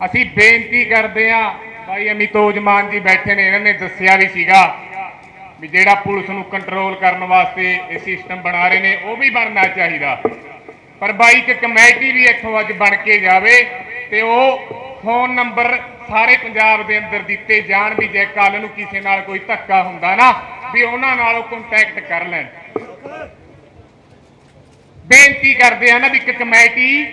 ਅਸੀਂ ਬੇਨਤੀ ਕਰਦੇ ਆ ਭਾਈ ਅਮਿਤੋਜ ਮਾਨ ਜੀ ਬੈਠੇ ਨੇ, ਇਹਨਾਂ ਨੇ ਦੱਸਿਆ ਵੀ ਸੀਗਾ ਵੀ ਜਿਹੜਾ ਪੁਲਿਸ ਨੂੰ ਕੰਟਰੋਲ ਕਰਨ ਵਾਸਤੇ ਇਹ ਸਿਸਟਮ ਬਣਾ ਰਹੇ ਨੇ, ਉਹ ਵੀ ਬਣਨਾ ਚਾਹੀਦਾ। ਪਰ ਬਾਈ, ਇੱਕ ਕਮੇਟੀ ਵੀ ਇੱਥੋਂ ਅੱਜ ਬਣ ਕੇ ਜਾਵੇ ਤੇ ਉਹ ਫੋਨ ਨੰਬਰ ਸਾਰੇ ਪੰਜਾਬ ਦੇ ਅੰਦਰ ਦਿੱਤੇ ਜਾਣ ਵੀ ਜੇ ਕੱਲ ਨੂੰ ਕਿਸੇ ਨਾਲ ਕੋਈ ਧੱਕਾ ਹੁੰਦਾ ਨਾ, ਵੀ ਉਹਨਾਂ ਨਾਲ ਉਹ ਕੰਟੈਕਟ ਕਰ ਲੈਣ। ਬੇਨਤੀ ਕਰਦੇ ਆ ਨਾ ਵੀ ਇੱਕ ਕਮੇਟੀ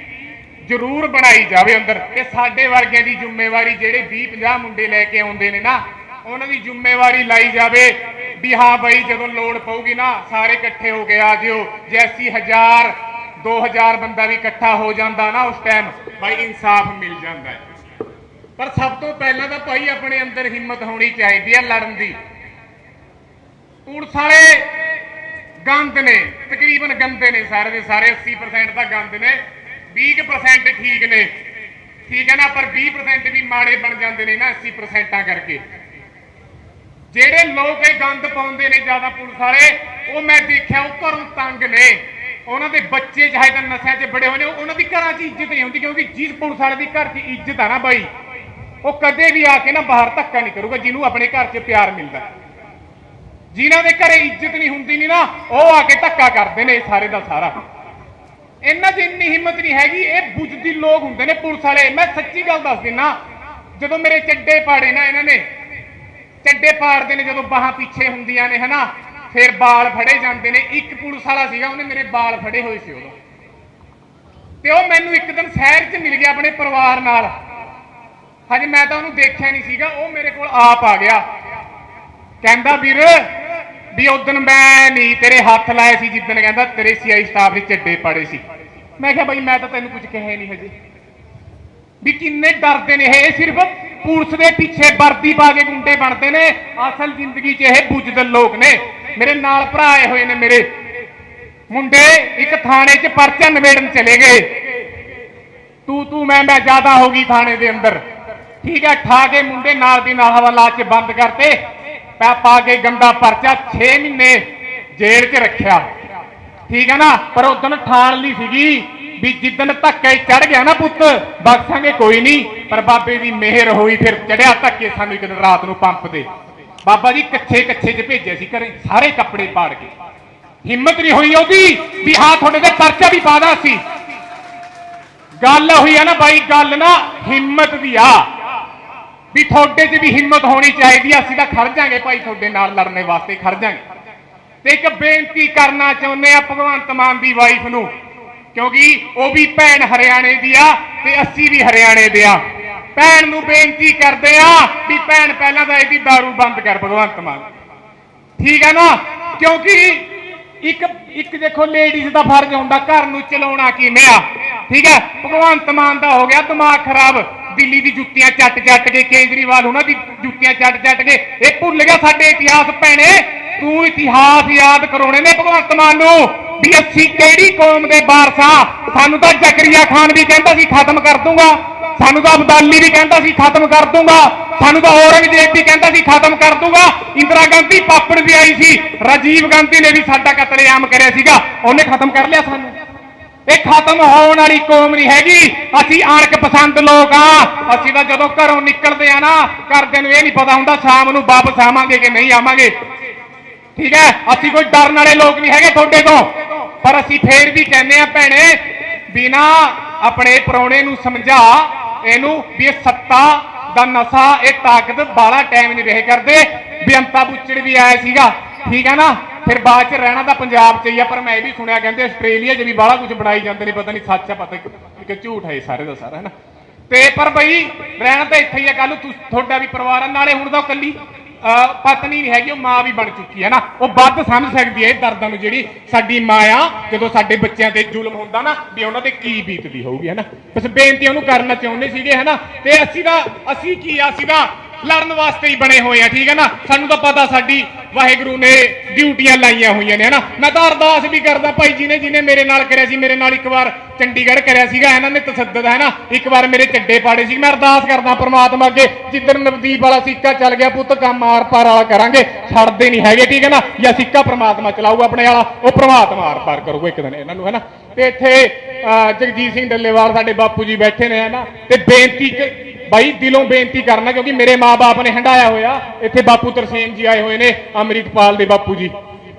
ਜ਼ਰੂਰ ਬਣਾਈ ਜਾਵੇ ਅੰਦਰ। ਤੇ ਸਾਡੇ ਵਰਗਿਆਂ ਦੀ ਜ਼ਿੰਮੇਵਾਰੀ ਜਿਹੜੇ 20 50 ਮੁੰਡੇ ਲੈ ਕੇ ਆਉਂਦੇ ਨੇ ਨਾ, ਉਹਨਾਂ ਦੀ ਜ਼ਿੰਮੇਵਾਰੀ ਲਾਈ ਜਾਵੇ ਵੀ ਹਾਂ ਬਈ ਜਦੋਂ ਲੋੜ ਪਊਗੀ ਨਾ, ਸਾਰੇ ਇਕੱਠੇ ਹੋ ਕੇ ਆ ਜਿਓ। ਜੈਸੀ ਹਜ਼ਾਰ 2000 ਬੰਦਾ ਵੀ ਇਕੱਠਾ ਹੋ ਜਾਂਦਾ ਨਾ ਉਸ ਟਾਈਮ ਬਾਈ ਇਨਸਾਫ ਮਿਲ ਜਾਂਦਾ ਹੈ। ਪਰ ਸਭ ਤੋਂ ਪਹਿਲਾਂ ਤਾਂ ਭਾਈ ਆਪਣੇ ਅੰਦਰ ਹਿੰਮਤ ਹੋਣੀ ਚਾਹੀਦੀ ਹੈ ਲੜਨ ਦੀ। ਪੁਲਿਸ ਵਾਲੇ ਗੰਦ ਨੇ, ਤਕਰੀਬਨ ਗੰਦੇ ਨੇ ਸਾਰੇ ਦੇ ਸਾਰੇ 80% ਤਾਂ ਗੰਦ ਨੇ। 20% ਠੀਕ ਨੇ। ਠੀਕ ਹੈ ਨਾ, ਪਰ 20% ਵੀ ਮਾੜੇ ਬਣ ਜਾਂਦੇ ਨੇ ਨਾ 80% ਕਰਕੇ। ਜਿਹੜੇ ਲੋਕ ਇਹ ਗੰਦ ਪਾਉਂਦੇ ਨੇ ਜ਼ਿਆਦਾ ਪੁਲਿਸ ਵਾਲੇ, ਉਹ ਮੈਂ ਦੇਖਿਆ, ਉਹ ਘਰੋਂ ਤੰਗ ਨੇ। ਉਹਨਾਂ ਦੇ ਬੱਚੇ ਚਾਹੇ ਤਾਂ ਨਸ਼ਿਆਂ 'ਚ ਬੜੇ ਹੋਏ ਨੇ, ਉਹਨਾਂ ਦੀ ਘਰਾਂ 'ਚ ਇੱਜ਼ਤ ਨਹੀਂ ਹੁੰਦੀ, ਕਿਉਂਕਿ ਜਿਸ ਪੁਲਿਸ ਵਾਲੇ ਦੀ ਘਰ 'ਚ ਇੱਜ਼ਤ ਆ ਨਾ ਬਾਈ, ਉਹ ਕਦੇ ਵੀ ਆ ਕੇ ਨਾ ਬਾਹਰ ਧੱਕਾ ਨਹੀਂ ਕਰੂਗਾ, ਜਿਹਨੂੰ ਆਪਣੇ ਘਰ 'ਚ ਪਿਆਰ ਮਿਲਦਾ। ਜਿਨ੍ਹਾਂ ਦੇ ਘਰੇ ਇੱਜ਼ਤ ਨਹੀਂ ਹੁੰਦੀ ਨਹੀਂ ਨਾ, ਉਹ ਆ ਕੇ ਧੱਕਾ ਕਰਦੇ ਨੇ ਸਾਰੇ ਦਾ ਸਾਰਾ। ਇਹਨਾਂ ਦੀ ਇੰਨੀ ਹਿੰਮਤ ਨਹੀਂ ਹੈਗੀ, ਇਹ ਬੁੱਝਦੀ ਲੋਕ ਹੁੰਦੇ ਨੇ ਪੁਲਿਸ ਵਾਲੇ। ਮੈਂ ਸੱਚੀ ਗੱਲ ਦੱਸ ਦਿੰਨਾ, ਜਦੋਂ ਮੇਰੇ ਚੱਡੇ ਪਾੜੇ ਨਾ ਇਹਨਾਂ ਨੇ, ਚੱਡੇ ਪਾੜਦੇ ਨੇ ਜਦੋਂ ਬਾਹਾਂ ਪਿੱਛੇ ਹੁੰਦੀਆਂ ਨੇ, ਹਨਾ, ਫਿਰ ਬਾਲ ਫੜੇ ਜਾਂਦੇ ਨੇ। ਇੱਕ ਪੁਲਿਸ ਵਾਲਾ ਸੀਗਾ, ਉਹਨੇ ਮੇਰੇ ਬਾਲ ਫੜੇ ਹੋਏ ਸੀ ਉਦੋਂ। ਤੇ ਉਹ ਮੈਨੂੰ ਇੱਕ ਦਿਨ ਸ਼ਹਿਰ 'ਚ ਮਿਲ ਗਿਆ ਆਪਣੇ ਪਰਿਵਾਰ ਨਾਲ। ਹਜੇ ਮੈਂ ਤਾਂ ਉਹਨੂੰ ਦੇਖਿਆ ਨਹੀਂ ਸੀਗਾ, ਉਹ ਮੇਰੇ ਕੋਲ ਆਪ ਆ ਗਿਆ। ਕਹਿੰਦਾ, ਵੀਰ ਵੀ ਉਦੋਂ ਮੈਂ ਨਹੀਂ ਤੇਰੇ ਹੱਥ ਲਾਏ ਸੀ ਜਿੱਦਣ ਕਹਿੰਦਾ ਤੇਰੇ ਸੀਆਈ ਸਟਾਫ ਦੇ ਚੱਡੇ ਪੜੇ ਸੀ। ਮੈਂ ਕਿਹਾ ਬਾਈ ਮੈਂ ਤਾਂ ਤੈਨੂੰ ਕੁਝ ਕਿਹਾ ਨਹੀਂ ਹਜੇ। ਵੀ ਕਿੰਨੇ ਡਰਦੇ ਨੇ ਇਹ ਸਿਰਫ ਪੁਲਿਸ ਦੇ ਪਿੱਛੇ ਵਰਦੀ ਪਾ ਕੇ ਗੁੰਡੇ ਬਣਦੇ ਨੇ। ਅਸਲ ਜ਼ਿੰਦਗੀ 'ਚ ਇਹ ਬੁੱਝਦਲ ਲੋਕ ਨੇ। ਮੇਰੇ ਨਾਲ ਭਰਾ ਆਏ ਹੋਏ ਨੇ ਮੇਰੇ। ਮੁੰਡੇ ਇੱਕ ਥਾਣੇ 'ਚ ਪਰਚਾ ਨਿਬੇੜਨ ਚਲੇ ਗਏ। ਤੂੰ ਤੂੰ, ਮੈਂ ਮੈਂ ਜ਼ਿਆਦਾ ਹੋ ਗਈ ਥਾਣੇ ਦੇ ਅੰਦਰ। ਠੀਕ ਹੈ, ਠਾ ਕੇ ਮੁੰਡੇ ਨਾਲ ਦੀ ਨਾਲ ਹਵਾਲਾ 'ਚ ਬੰਦ ਕਰਤੇ। ਪਾ ਪਾ ਕੇ ਗੰਦਾ ਪਰਚਾ 6 ਮਹੀਨੇ ਜੇਲ੍ਹ 'ਚ ਰੱਖਿਆ। ਠੀਕ ਹੈ ਨਾ? ਪਰ ਉਦੋਂ ਠਾਣ ਲਈ ਸੀਗੀ ਵੀ ਜਿੱਦਣ ਧੱਕੇ ਚੜ ਗਿਆ ਨਾ ਪੁੱਤ, ਬਖਸ਼ਾਂਗੇ ਕੋਈ ਨਹੀਂ, ਪਰ ਬਾਬੇ ਦੀ ਮਿਹਰ ਹੋਈ ਫਿਰ ਚੜਿਆ ਧੱਕੇ ਸਾਨੂੰ ਇੱਕ ਦਿਨ ਰਾਤ ਨੂੰ ਪੰਪ ਤੇ। ਬਾਬਾ ਜੀ ਕੱਛੇ ਕੱਛੇ 'ਚ ਭੇਜੇ ਸੀ ਘਰੇ, ਸਾਰੇ ਕੱਪੜੇ ਪਾੜ ਕੇ। ਹਿੰਮਤ ਨਹੀਂ ਹੋਈ ਉਹਦੀ ਵੀ ਹਾਂ, ਤੁਹਾਡੇ ਤੇ ਪਰਚਾ ਵੀ ਪਾਦਾ ਸੀ ਗੱਲ ਹੋਈ ਆ ਨਾ ਬਾਈ, ਗੱਲ ਨਾ ਹਿੰਮਤ ਦੀ ਆ। ਵੀ ਤੁਹਾਡੇ 'ਚ ਵੀ ਹਿੰਮਤ ਹੋਣੀ ਚਾਹੀਦੀ ਆ, ਅਸੀਂ ਤਾਂ ਖੜ ਜਾਾਂਗੇ ਭਾਈ, ਤੁਹਾਡੇ ਨਾਲ ਲੜਨੇ ਵਾਸਤੇ ਖੜ ਜਾਾਂਗੇ। ਤੇ ਇੱਕ ਬੇਨਤੀ ਕਰਨਾ ਚਾਹੁੰਦੇ ਆ ਭਗਵੰਤ ਮਾਨ ਦੀ ਵਾਈਫ ਨੂੰ, ਕਿਉਂਕਿ ਉਹ ਵੀ ਭੈਣ ਹਰਿਆਣੇ ਦੀ ਆ ਤੇ ਅਸੀਂ ਵੀ ਹਰਿਆਣੇ ਦੇ ਆ। ਭੈਣ ਨੂੰ ਬੇਨਤੀ ਕਰਦੇ ਆ ਵੀ ਭੈਣ ਪਹਿਲਾਂ ਤਾਂ ਇਹਦੀ दारू ਬੰਦ ਕਰ ਭਗਵੰਤ ਮਾਨ। ਠੀਕ ਹੈ ਨਾ? ਕਿਉਂਕਿ ਇੱਕ ਇੱਕ ਦੇਖੋ ਲੇਡੀਜ਼ ਦਾ ਫਰਜ਼ ਹੁੰਦਾ ਘਰ ਨੂੰ ਚਲਾਉਣਾ ਕਿਵੇਂ ਆ? ਠੀਕ ਹੈ ਭਗਵੰਤ ਮਾਨ ਦਾ ਹੋ ਗਿਆ ਦਿਮਾਗ ਖਰਾਬ। ਦਿੱਲੀ ਦੀ ਜੁੱਤੀਆਂ ਚੱਟ ਚੱਟ ਕੇ, ਕੇਜਰੀਵਾਲ ਉਹਨਾਂ ਦੀ ਜੁੱਤੀਆਂ ਚੱਟ ਚੱਟ ਕੇ, ਇਹ ਭੁੱਲ ਗਿਆ ਸਾਡੇ ਇਤਿਹਾਸ ਭੈਣੇ। ਤੂੰ ਇਤਿਹਾਸ ਯਾਦ ਕਰਾਉਣੇ ਨੇ ਭਗਵੰਤ ਮਾਨ ਨੂੰ ਵੀ ਅਸੀਂ ਕਿਹੜੀ ਕੌਮ ਦੇ ਵਾਰਸਾ ਸਾਨੂੰ ਤਾਂ ਜ਼ਕਰੀਆ ਖਾਨ ਵੀ ਕਹਿੰਦਾ ਸੀ, ਖਤਮ ਕਰ ਦੂੰਗਾ। ਸਾਨੂੰ ਤਾਂ ਅਬਦਾਲੀ ਵੀ ਕਹਿੰਦਾ ਸੀ, ਖਤਮ ਕਰ ਦੂੰਗਾ। ਸਾਨੂੰ ਤਾਂ ਔਰੰਗਜ਼ੇਬ ਵੀ ਕਹਿੰਦਾ ਸੀ, ਖਤਮ ਕਰ ਦੂੰਗਾ। ਇੰਦਰਾ ਗਾਂਧੀ ਪਾਪੜ ਵੀ ਆਈ ਸੀ, ਰਾਜੀਵ ਗਾਂਧੀ ਨੇ ਵੀ ਸਾਡਾ ਕਤਲੇਆਮ ਕਰਿਆ ਸੀਗਾ, ਉਹਨੇ ਖਤਮ ਕਰ ਲਿਆ ਸਾਨੂੰ। ਇਹ ਖਤਮ ਹੋਣ ਵਾਲੀ ਕੌਮ ਨਹੀਂ ਹੈਗੀ। ਅਸੀਂ ਅਣਕ ਪਸੰਦ ਲੋਕ ਆ। ਅਸੀਂ ਤਾਂ ਜਦੋਂ ਘਰੋਂ ਨਿਕਲਦੇ ਆ ਨਾ, ਘਰਦਿਆਂ ਨੂੰ ਇਹ ਨਹੀਂ ਪਤਾ ਹੁੰਦਾ ਸ਼ਾਮ ਨੂੰ ਵਾਪਸ ਆਵਾਂਗੇ ਕਿ ਨਹੀਂ ਆਵਾਂਗੇ। ਠੀਕ ਹੈ? ਅਸੀਂ ਕੋਈ ਡਰਨ ਵਾਲੇ ਲੋਕ ਨਹੀਂ ਹੈਗੇ ਤੁਹਾਡੇ ਤੋਂ। ਪਰ ਅਸੀਂ ਫੇਰ ਵੀ ਕਹਿੰਦੇ ਆ ਭੈਣੇ, ਬਿਨਾ ਆਪਣੇ ਪਰੌਣੇ ਨੂੰ ਸਮਝਾ, ਇਹਨੂੰ ਵੀ ਇਹ ਸੱਤਾ ਦਾ ਨਸ਼ਾ, ਇਹ ਤਾਕਤ ਬਾਲਾ ਟਾਈਮ ਨਹੀਂ ਰਹੇ ਕਰਦੇ। ਬੇਅੰਤਾ ਬੁੱਚੜ ਵੀ ਆਇਆ ਸੀਗਾ। ਠੀਕ ਹੈ ਨਾ? ਫਿਰ ਬਾਅਦ ਚ ਰਹਿਣਾ ਤਾਂ ਪੰਜਾਬ 'ਚ ਹੀ ਆ, ਪਰ ਮੈਂ ਇਹ ਵੀ ਸੁਣਿਆ, ਕਹਿੰਦੇ ਆਸਟ੍ਰੇਲੀਆ 'ਚ ਵੀ ਬਾਲਾ ਕੁਝ ਬਣਾਈ ਜਾਂਦੇ ਨੇ, ਪਤਾ ਨਹੀਂ ਸੱਚ ਆ, ਪਤਾ ਕਿ- ਝੂਠ ਹੈ ਸਾਰੇ ਦਾ ਸਾਰਾ ਹੈ ਨਾ ਤੇ ਪਰ ਬਈ, ਰਹਿਣਾ ਤਾਂ ਇੱਥੇ ਹੀ ਆ ਕੱਲ ਤੁਹਾਡਾ ਵੀ ਪਰਿਵਾਰ ਆ, ਨਾਲੇ ਹੁਣ ਤਾਂ ਕੱਲੀ ਅਹ, ਪਤਨੀ ਨਹੀਂ ਹੈਗੀ, ਉਹ ਮਾਂ ਵੀ ਬਣ ਚੁੱਕੀ ਹੈ ਨਾ। ਉਹ ਵੱਧ ਸਮਝ ਸਕਦੀ ਹੈ ਇਹ ਦਰਦਾਂ ਨੂੰ, ਜਿਹੜੀ ਸਾਡੀ ਮਾਂ ਆ, ਜਦੋਂ ਸਾਡੇ ਬੱਚਿਆਂ ਤੇ ਜ਼ੁਲਮ ਹੁੰਦਾ ਨਾ, ਵੀ ਉਹਨਾਂ ਤੇ ਕੀ ਬੀਤਦੀ ਹੋਊਗੀ ਹੈ ਨਾ ਬਸ ਬੇਨਤੀ ਉਹਨੂੰ ਕਰਨਾ ਚਾਹੁੰਦੇ ਸੀਗੇ ਹੈ ਨਾ ਤੇ ਅਸੀਂ ਤਾਂ ਅਸੀਂ ਕੀ ਆ, ਅਸੀਂ ਤਾਂ ਲੜਨ ਵਾਸਤੇ ਹੀ ਬਣੇ ਹੋਏ ਆ ਠੀਕ ਹੈ ਨਾ? ਸਾਨੂੰ ਤਾਂ ਪਤਾ ਸਾਡੀ ਵਾਹਿਗੁਰੂ ਨੇ ਡਿਊਟੀਆਂ ਲਾਈਆਂ ਹੋਈਆਂ ਨੇ ਹਨਾ ਮੈਂ ਤਾਂ ਅਰਦਾਸ ਵੀ ਕਰਦਾ ਭਾਈ ਜੀ ਨੇ ਜਿਹਨੇ ਮੇਰੇ ਨਾਲ ਕਰਿਆ ਸੀ ਮੇਰੇ ਨਾਲ ਇੱਕ ਵਾਰ ਚੰਡੀਗੜ੍ਹ ਕਰਿਆ ਸੀਗਾ ਇਹਨਾਂ ਨੇ ਤਸੱਦਦ ਹੈ ਨਾ? ਇੱਕ ਵਾਰ ਮੇਰੇ ਚੱਡੇ ਪਾੜੇ ਸੀ। ਮੈਂ ਅਰਦਾਸ ਕਰਦਾ ਪ੍ਰਮਾਤਮਾ ਅੱਗੇ ਜਿੱਦਣ ਨਵਦੀਪ ਵਾਲਾ ਸਿੱਕਾ ਚੱਲ ਗਿਆ ਪੁੱਤ ਕੰਮ ਆਰ ਪਾਰ ਵਾਲਾ ਕਰਾਂਗੇ ਛੱਡਦੇ ਨਹੀਂ ਹੈਗੇ ਠੀਕ ਹੈ ਨਾ? ਜਾਂ ਸਿੱਕਾ ਪ੍ਰਮਾਤਮਾ ਚਲਾਊਗਾ ਆਪਣੇ ਵਾਲਾ ਉਹ ਪ੍ਰਮਾਤਮਾ ਆਰ ਪਾਰ ਕਰੂਗਾ ਇੱਕ ਦਿਨ ਇਹਨਾਂ ਨੂੰ ਹੈ ਨਾ? ਤੇ ਇੱਥੇ ਅਹ, ਜਗਜੀਤ ਸਿੰਘ ਡੱਲੇਵਾਲ ਸਾਡੇ ਬਾਪੂ ਜੀ ਬੈਠੇ ਨੇ ਹੈ ਨਾ? ਤੇ ਬੇਨਤੀ ਬਾਈ ਦਿਲੋਂ ਬੇਨਤੀ ਕਰਨਾ ਕਿਉਂਕਿ ਮੇਰੇ ਮਾਪੇ ਨੇ ਹੰਡਾਇਆ ਹੋਇਆ। ਇੱਥੇ ਬਾਪੂ ਤਰਸੇਮ ਜੀ ਆਏ ਹੋਏ ਨੇ, ਅੰਮ੍ਰਿਤਪਾਲ ਦੇ ਬਾਪੂ ਜੀ।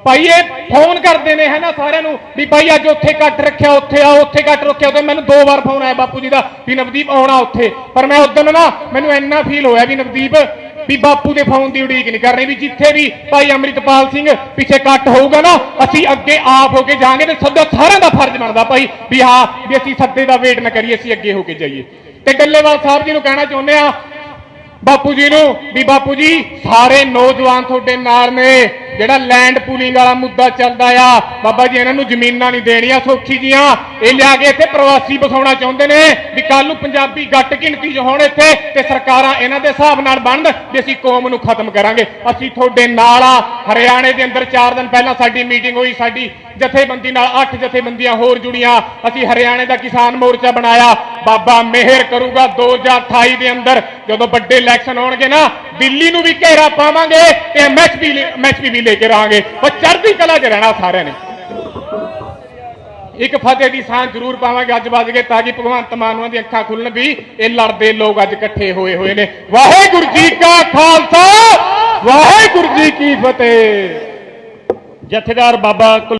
ਭਾਈ, ਇਹ ਫੋਨ ਕਰਦੇ ਨੇ ਹੈ ਨਾ ਸਾਰਿਆਂ ਨੂੰ ਵੀ ਭਾਈ ਅੱਜ ਉੱਥੇ ਕੱਟ ਰੱਖਿਆ, ਉੱਥੇ ਆ ਉੱਥੇ ਘੱਟ ਰੱਖਿਆ। ਤੇ ਮੈਨੂੰ ਦੋ ਵਾਰ ਫੋਨ ਆਇਆ ਬਾਪੂ ਜੀ ਦਾ ਵੀ ਨਵਦੀਪ ਆਉਣਾ ਉੱਥੇ। ਪਰ ਮੈਂ ਉਦੋਂ ਨਾ ਮੈਨੂੰ ਇੰਨਾ ਫੀਲ ਹੋਇਆ ਵੀ ਨਵਦੀਪ ਵੀ ਬਾਪੂ ਦੇ ਫੋਨ ਦੀ ਉਡੀਕ ਨਹੀਂ ਕਰਨੀ ਵੀ ਜਿੱਥੇ ਵੀ ਭਾਈ ਅੰਮ੍ਰਿਤਪਾਲ ਸਿੰਘ ਪਿੱਛੇ ਕੱਟ ਹੋਊਗਾ ਨਾ, ਅਸੀਂ ਅੱਗੇ ਆਪ ਹੋ ਕੇ ਜਾਾਂਗੇ ਤੇ ਸਦਾ ਸਾਰਿਆਂ ਦਾ ਫਰਜ਼ ਬਣਦਾ ਭਾਈ ਵੀ ਹਾਂ, ਵੀ ਅਸੀਂ ਸੱਦੇ ਦਾ ਵੇਟ ਨਾ ਕਰੀਏ, ਅਸੀਂ ਅੱਗੇ ਹੋ ਕੇ ਜਾਈਏ। ਤੇ ਗੱਲੇਵਾਲ ਸਾਹਿਬ ਜੀ ਨੂੰ ਕਹਿਣਾ ਚਾਹੁੰਦੇ ਆ, ਬਾਪੂ ਜੀ ਨੂੰ, ਵੀ ਬਾਪੂ ਜੀ, ਸਾਰੇ ਨੌਜਵਾਨ ਤੁਹਾਡੇ ਨਾਲ ਨੇ, ਜਿਹੜਾ ਲੈਂਡ ਪੂਲਿੰਗ ਵਾਲਾ ਮੁੱਦਾ ਚੱਲਦਾ ਆ, ਬਾਬਾ ਜੀ ਇਹਨਾਂ ਨੂੰ ਜ਼ਮੀਨਾਂ ਨਹੀਂ ਦੇਣੀਆਂ ਸੌਖੀ ਜੀਆਂ, ਇਹ ਲਿਆ ਕੇ ਇੱਥੇ ਪ੍ਰਵਾਸੀ ਬਸਾਉਣਾ ਚਾਹੁੰਦੇ ਨੇ, ਵੀ ਕੱਲ ਨੂੰ ਪੰਜਾਬੀ ਘੱਟ ਗਿਣਤੀ 'ਚ ਹੋਣ ਇੱਥੇ, ਤੇ ਸਰਕਾਰਾਂ ਇਹਨਾਂ ਦੇ ਹਿਸਾਬ ਨਾਲ ਬਣਨ, ਵੀ ਅਸੀਂ ਕੌਮ ਨੂੰ ਖਤਮ ਕਰਾਂਗੇ। ਅਸੀਂ ਤੁਹਾਡੇ ਨਾਲ ਆ, ਹਰਿਆਣੇ ਦੇ ਅੰਦਰ 4 ਦਿਨ ਪਹਿਲਾਂ ਸਾਡੀ ਮੀਟਿੰਗ ਹੋਈ, ਸਾਡੀ ਜਥੇਬੰਦੀ ਨਾਲ 8 ਜਥੇਬੰਦੀਆਂ ਹੋਰ ਜੁੜੀਆਂ। ਅਸੀਂ ਹਰਿਆਣੇ ਦਾ ਕਿਸਾਨ ਮੋਰਚਾ ਬਣਾਇਆ। ਬਾਬਾ ਮਿਹਰ ਕਰੂਗਾ 2028 ਦੇ ਅੰਦਰ। ਜਦੋਂ ਵੱਡੇ ਇਲੈਕਸ਼ਨ ਹੋਣਗੇ ਨਾ, ਦਿੱਲੀ ਨੂੰ ਵੀ ਘੇਰਾ ਪਾਵਾਂਗੇ ਤੇ ਐਮਐਚਪੀ ਐਮਐਚਪੀ ਵੀ ਲੈ ਕੇ ਰਹਾਂਗੇ। ਉਹ ਚੜ੍ਹਦੀ ਕਲਾ 'ਚ ਰਹਿਣਾ ਸਾਰਿਆਂ ਨੇ। ਇੱਕ ਫਤਿਹ ਦੀ ਸਾਂ ਜ਼ਰੂਰ ਪਾਵਾਂਗੇ। ਅੱਜ ਵੱਜ ਕੇ ਤਾਂ ਕਿ ਭਗਵੰਤ ਮਾਨੂਆਂ ਦੀਆਂ ਅੱਖਾਂ ਖੁੱਲਣ ਵੀ ਇਹ ਲੜਦੇ ਲੋਕ ਅੱਜ ਇਕੱਠੇ ਹੋਏ ਹੋਏ ਨੇ। ਵਾਹਿਗੁਰੂ ਜੀ ਕਾ ਖਾਲਸਾ! ਵਾਹਿਗੁਰੂ ਜੀ ਕੀ ਫਤਿਹ! ਜਥੇਦਾਰ ਬਾਬਾ